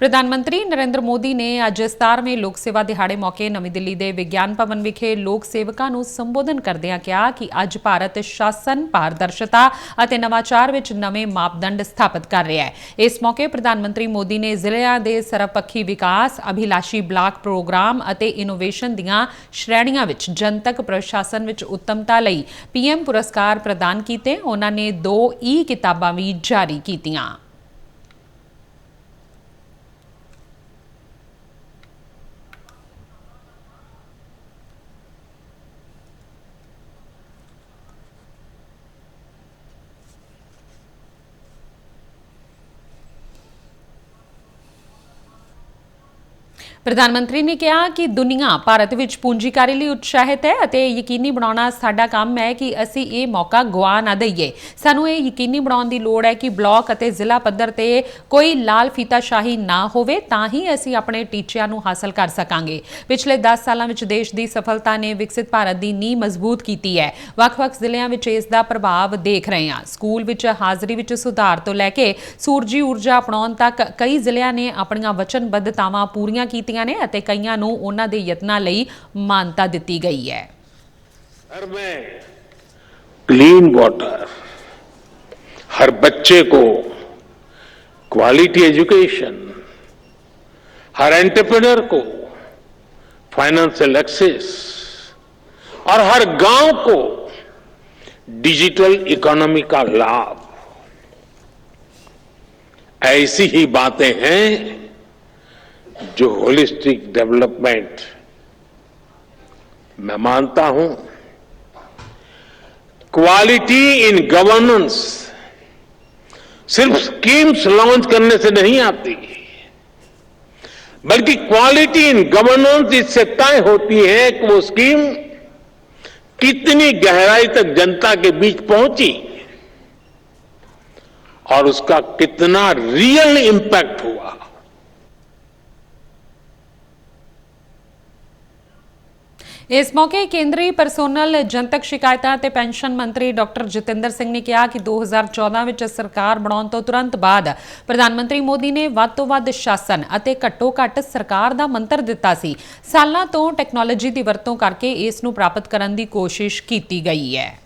ਪ੍ਰਧਾਨ ਮੰਤਰੀ ਨਰਿੰਦਰ ਮੋਦੀ ਨੇ ਅੱਜ 17ਵੇਂ ਲੋਕ ਸੇਵਾ ਦਿਹਾੜੇ ਮੌਕੇ ਨਵੀਂ ਦਿੱਲੀ ਦੇ ਵਿਗਿਆਨ ਭਵਨ ਵਿਖੇ ਲੋਕ ਸੇਵਕਾਂ ਨੂੰ ਸੰਬੋਧਨ ਕਰਦਿਆਂ ਕਿਹਾ ਕਿ ਅੱਜ ਭਾਰਤ ਸ਼ਾਸਨ, ਪਾਰਦਰਸ਼ਤਾ ਅਤੇ ਨਵਾਚਾਰ ਵਿੱਚ ਨਵੇਂ ਮਾਪਦੰਡ ਸਥਾਪਿਤ ਕਰ ਰਿਹਾ ਹੈ। ਇਸ ਮੌਕੇ ਪ੍ਰਧਾਨ ਮੰਤਰੀ ਮੋਦੀ ਨੇ ਜ਼ਿਲ੍ਹਿਆਂ ਦੇ ਸਰਵਪੱਖੀ ਵਿਕਾਸ, ਅਭਿਲਾਸ਼ੀ ਬਲਾਕ ਪ੍ਰੋਗਰਾਮ ਅਤੇ ਇਨੋਵੇਸ਼ਨ ਦੀਆਂ ਸ਼੍ਰੇਣੀਆਂ ਵਿੱਚ ਜਨਤਕ ਪ੍ਰਸ਼ਾਸਨ ਵਿੱਚ ਉੱਤਮਤਾ ਲਈ ਪੀਐਮ ਪੁਰਸਕਾਰ ਪ੍ਰਦਾਨ ਕੀਤੇ। ਉਹਨਾਂ ਨੇ ਦੋ ਈ ਕਿਤਾਬਾਂ ਵੀ ਜਾਰੀ ਕੀਤੀਆਂ। ਪ੍ਰਧਾਨ ਮੰਤਰੀ ਨੇ ਕਿਹਾ ਕਿ ਦੁਨੀਆ ਭਾਰਤ ਵਿੱਚ ਪੂੰਜੀਕਾਰੀ ਲਈ ਉਤਸ਼ਾਹਿਤ ਹੈ ਅਤੇ ਯਕੀਨੀ ਬਣਾਉਣਾ ਸਾਡਾ ਕੰਮ ਹੈ ਕਿ ਅਸੀਂ ਇਹ ਮੌਕਾ ਗਵਾ ਨਾ ਦਈਏ। ਸਾਨੂੰ ਇਹ ਯਕੀਨੀ ਬਣਾਉਣ ਦੀ ਲੋੜ ਹੈ ਕਿ ਬਲਾਕ ਅਤੇ ਜ਼ਿਲ੍ਹਾ ਪੱਧਰ ਤੇ ਕੋਈ ਲਾਲ ਫੀਤਾਸ਼ਾਹੀ ਨਾ ਹੋਵੇ, ਤਾਂ ਹੀ ਅਸੀਂ ਆਪਣੇ ਟੀਚਿਆਂ ਨੂੰ ਹਾਸਲ ਕਰ ਸਕਾਂਗੇ। ਪਿਛਲੇ 10 ਸਾਲਾਂ ਵਿੱਚ ਦੇਸ਼ ਦੀ ਸਫਲਤਾ ਨੇ ਵਿਕਸਿਤ ਭਾਰਤ ਦੀ ਨੀਂਹ ਮਜ਼ਬੂਤ ਕੀਤੀ ਹੈ। ਵੱਖ-ਵੱਖ ਜ਼ਿਲ੍ਹਿਆਂ ਵਿੱਚ ਇਸ ਦਾ ਪ੍ਰਭਾਵ ਦੇਖ ਰਹੇ ਹਾਂ। ਸਕੂਲ ਵਿੱਚ ਹਾਜ਼ਰੀ ਵਿੱਚ ਸੁਧਾਰ ਤੋਂ ਲੈ ਕੇ ਸੂਰਜੀ ਊਰਜਾ ਅਪਣਾਉਣ ਤੱਕ ਕਈ ਜ਼ਿਲ੍ਹਿਆਂ ਨੇ ਆਪਣੀਆਂ ਵਚਨਬੱਧਤਾਵਾਂ ਪੂਰੀਆਂ ਕੀਤੀਆਂ। ਨੇ ਅਤੇ ਕਈਆਂ ਨੂੰ ਉਹਨਾਂ ਦੇ ਯਤਨਾਂ ਲਈ ਮਾਨਤਾ ਦਿੱਤੀ ਗਈ ਹੈ घर में क्लीन वाटर हर बच्चे को क्वालिटी एजुकेशन हर एंटरप्रेन्योर को फाइनेंशियल एक्सेस और हर गांव को डिजिटल इकोनॉमी का लाभ ऐसी ही बातें हैं जो होलिस्टिक डेवलपमेंट मैं मानता हूँ क्वालिटी इन गवर्नेंस सिर्फ़ स्कीम्स लॉन्च करने से नहीं आती, बल्कि क्वालिटी इन गवर्नेंस इससे तय होती है कि वो स्कीम कितनी गहराई तक जनता के बीच पहुँची और उसका कितना रियल इंपैक्ट हुआ ਇਸ ਮੌਕੇ ਕੇਂਦਰੀ ਪਰਸੋਨਲ ਜਨਤਕ ਸ਼ਿਕਾਇਤਾਂ ਤੇ ਪੈਨਸ਼ਨ ਮੰਤਰੀ ਡਾਕਟਰ ਜਤਿੰਦਰ ਸਿੰਘ ਨੇ ਕਿਹਾ ਕਿ 2014 ਵਿੱਚ ਸਰਕਾਰ ਬਣਾਉਣ ਤੋਂ ਤੁਰੰਤ ਬਾਅਦ ਪ੍ਰਧਾਨ ਮੰਤਰੀ ਮੋਦੀ ਨੇ ਵੱਧ ਤੋਂ ਵੱਧ ਸ਼ਾਸਨ ਅਤੇ ਘੱਟੋ-ਘੱਟ ਸਰਕਾਰ ਦਾ ਮੰਤਰ ਦਿੱਤਾ ਸੀ। ਸਾਲਾਂ ਤੋਂ ਟੈਕਨੋਲੋਜੀ ਦੀ ਵਰਤੋਂ ਕਰਕੇ ਇਸ ਨੂੰ ਪ੍ਰਾਪਤ ਕਰਨ ਦੀ ਕੋਸ਼ਿਸ਼ ਕੀਤੀ ਗਈ ਹੈ।